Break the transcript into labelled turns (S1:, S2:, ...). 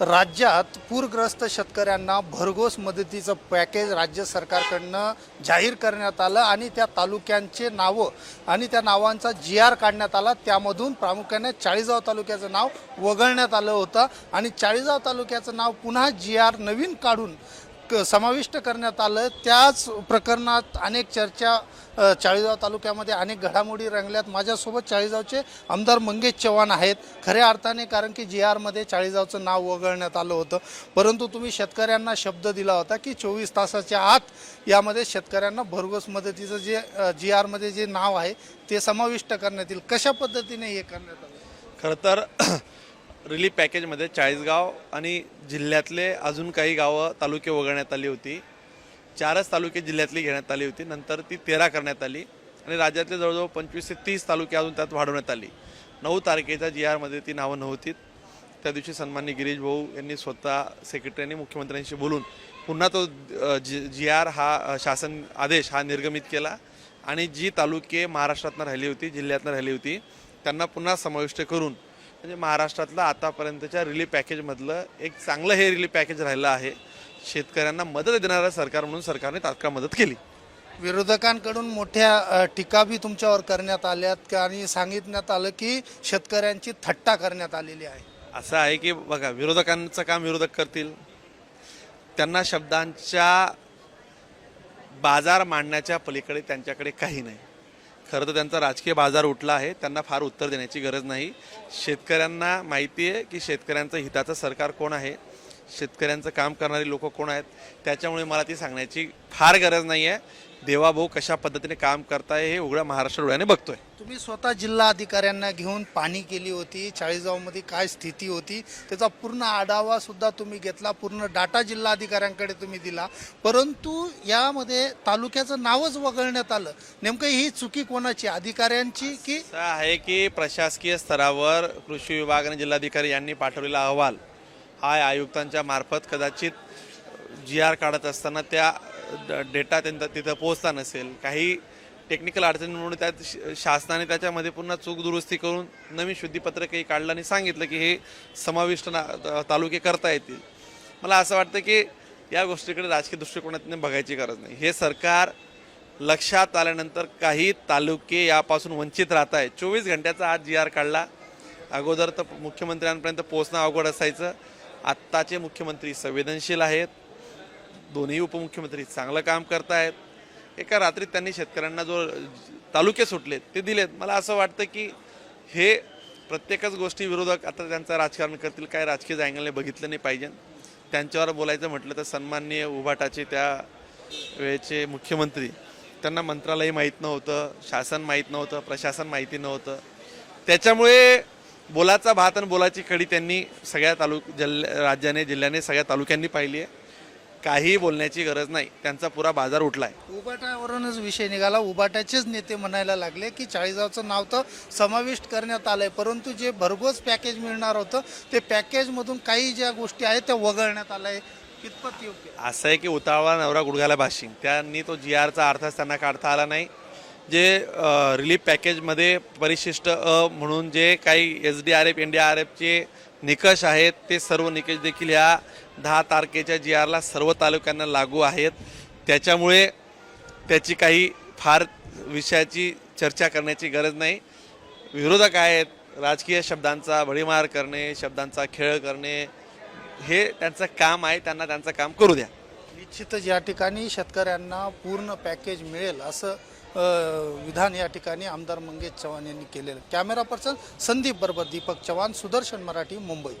S1: राज्यात पूरग्रस्त शेतकऱ्यांना भरघोस मदतीचं पॅकेज राज्य सरकारकडनं जाहीर करण्यात आलं आणि त्या तालुक्यांचे नावं आणि त्या नावांचा जी आर काढण्यात आला. त्यामधून प्रामुख्याने चाळीसगाव तालुक्याचं नाव वगळण्यात आलं होतं आणि चाळीसगाव तालुक्याचं नाव पुन्हा जी आर नवीन काढून क समाविष्ट करण्यात आलं. त्याच प्रकरणात अनेक चर्चा चाळीसगाव तालुक्यामध्ये अनेक घडामोडी रंगल्यात. माझ्यासोबत चाळीसगावचे आमदार मंगेश चव्हाण आहेत. खऱ्या अर्थाने कारण की जी आरमध्ये चाळीसगावचं नाव वगळण्यात आलं होतं. परंतु तुम्ही शेतकऱ्यांना शब्द दिला होता की चोवीस तासाच्या आत यामध्ये शेतकऱ्यांना भरघोस मदतीचं जे जी आरमध्ये जे नाव आहे ते समाविष्ट करण्यात येईल. कशा पद्धतीने हे करण्यात आलं?
S2: खरं तर रिलीफ पॅकेजमध्ये चाळीसगाव आणि जिल्ह्यातले अजून काही गावं तालुके वगळण्यात आली होती. चारच तालुके जिल्ह्यातली घेण्यात आली होती. नंतर ती तेरा करण्यात आली आणि राज्यातले जवळजवळ पंचवीस ते तीस तालुके अजून त्यात वाढवण्यात आली. नऊ तारखेच्या जी आरमध्ये ती नावं नव्हती. त्या दिवशी सन्माननीय गिरीश भाऊ यांनी स्वतः सेक्रेटरीने मुख्यमंत्र्यांशी बोलून पुन्हा तो जी जी आर हा शासन आदेश हा निर्गमित केला आणि जी तालुके महाराष्ट्रातनं राहिली होती जिल्ह्यातनं राहिली होती त्यांना पुन्हा समाविष्ट करून म्हणजे महाराष्ट्रातलं आतापर्यंतच्या रिलीफ पॅकेजमधलं एक चांगलं हे रिलीफ पॅकेज राहिलं आहे. शेतकऱ्यांना मदत देणारं सरकार म्हणून सरकारने तात्काळ मदत केली.
S1: विरोधकांकडून मोठ्या अ, टीका बी तुमच्यावर करण्यात आल्यात आणि सांगितण्यात आलं की शेतकऱ्यांची थट्टा करण्यात आलेली आहे.
S2: असं आहे की बघा विरोधकांचं काम विरोधक करतील. त्यांना शब्दांच्या बाजार मांडण्याच्या पलीकडे त्यांच्याकडे काही नाही. खरं तर त्यांचा राजकीय बाजार उठला आहे. त्यांना फार उत्तर देण्याची गरज नाही. शेतकऱ्यांना माहिती आहे की शेतकऱ्यांचं हिताचं सरकार कोण आहे? शेतकऱ्यांचं काम करणारी लोक कोण आहेत? त्याच्यामुळे मला ती सांगण्याची फार गरज नाही आहे देवाभाऊ कशा पद्धतीने काम करताय हे उघड्या महाराष्ट्र डोळ्याने बघतोय.
S1: तुम्ही स्वतः जिल्हा अधिकाऱ्यांना घेऊन पाणी केली होती चाळीसगावमध्ये काय स्थिती होती त्याचा पूर्ण आढावा सुद्धा तुम्ही घेतला पूर्ण डाटा जिल्हा अधिकाऱ्यांकडे तुम्ही दिला. परंतु यामध्ये तालुक्याचं नावच वगळण्यात आलं. नेमकं ही चुकी कोणाची? अधिकाऱ्यांची की?
S2: आहे की प्रशासकीय स्तरावर कृषी विभाग आणि जिल्हाधिकारी यांनी पाठवलेला अहवाल हा आयुक्तांच्या मार्फत कदाचित जी आर काढत असताना त्या डेटा त्यांचा तिथं पोहोचता नसेल. काही टेक्निकल अडचणीमुळे त्यात श- शासनाने त्याच्यामध्ये पुन्हा चूक दुरुस्ती करून नवीन शुद्धीपत्रकही काढलं आणि सांगितलं की हे समाविष्ट ना- तालुके करता येतील. मला असं वाटतं की या गोष्टीकडे राजकीय दृष्टिकोनातून बघायची गरज नाही. हे सरकार लक्षात आल्यानंतर काही तालुके यापासून वंचित राहत आहे चोवीस घंट्याचा आज जी आर काढला. अगोदर तर मुख्यमंत्र्यांपर्यंत पोहोचणं अवघड असायचं. आत्ताचे मुख्यमंत्री संवेदनशील आहेत. दोन्ही उपमुख्यमंत्री चांगलं काम करतायत. एका रात्रीत त्यांनी शेतकऱ्यांना जो तालुके सुटलेत ते दिलेत. मला असं वाटतं की हे प्रत्येकच गोष्टी विरोधक आता त्यांचं राजकारण करतील काय राजकीय अँगलने बघितलं नाही पाहिजे. त्यांच्यावर बोलायचं म्हटलं तर सन्माननीय उभाटाचे त्या वेळेचे मुख्यमंत्री त्यांना मंत्रालय माहीत नव्हतं शासन माहीत नव्हतं प्रशासन माहिती नव्हतं. त्याच्यामुळे बोलाचा भात आणि बोलाची कडी त्यांनी सगळ्या तालुक जिल्ह्या राज्याने जिल्ह्याने सगळ्या तालुक्यांनी पाहिली आहे. काही बोलण्याची गरज नाही. त्यांचा पुरा बाजार उठलाय.
S1: उबाटावरूनच विषय निघाला. उबाटाचेच नेते म्हणायला लागले की चाळीसगावचं नाव तर समाविष्ट करण्यात आलंय. परंतु जे भरघोस पॅकेज मिळणार होतं ते पॅकेजमधून काही ज्या गोष्टी आहेत त्या वगळण्यात आलंय. कितपत योग्य?
S2: असं आहे की उतावळा नवरा गुडघ्याला भाशिंग त्यांनी तो जी आरचा अर्थच त्यांना काढता आला नाही. जे रिलीफ पॅकेजमध्ये परिशिष्ट अ म्हणून जे काही S D R F N D R एफचे निकष आहेत ते सर्व निकष देखील ह्या दहा तारखेच्या जी आरला सर्व तालुक्यांना लागू आहेत. त्याच्यामुळे त्याची काही फार विषयाची चर्चा करण्याची गरज नाही. विरोधक आहेत राजकीय शब्दांचा भडीमार करणे शब्दांचा खेळ करणे हे त्यांचं काम आहे त्यांना त्यांचं काम करू द्या.
S1: निश्चितच या ठिकाणी शेतकऱ्यांना पूर्ण पॅकेज मिळेल असं विधान या ठिकाणी आमदार मंगेश चव्हाण यांनी केलेलं. कॅमेरा पर्सन संदीप बरोबर दीपक चव्हाण सुदर्शन मराठी मुंबई.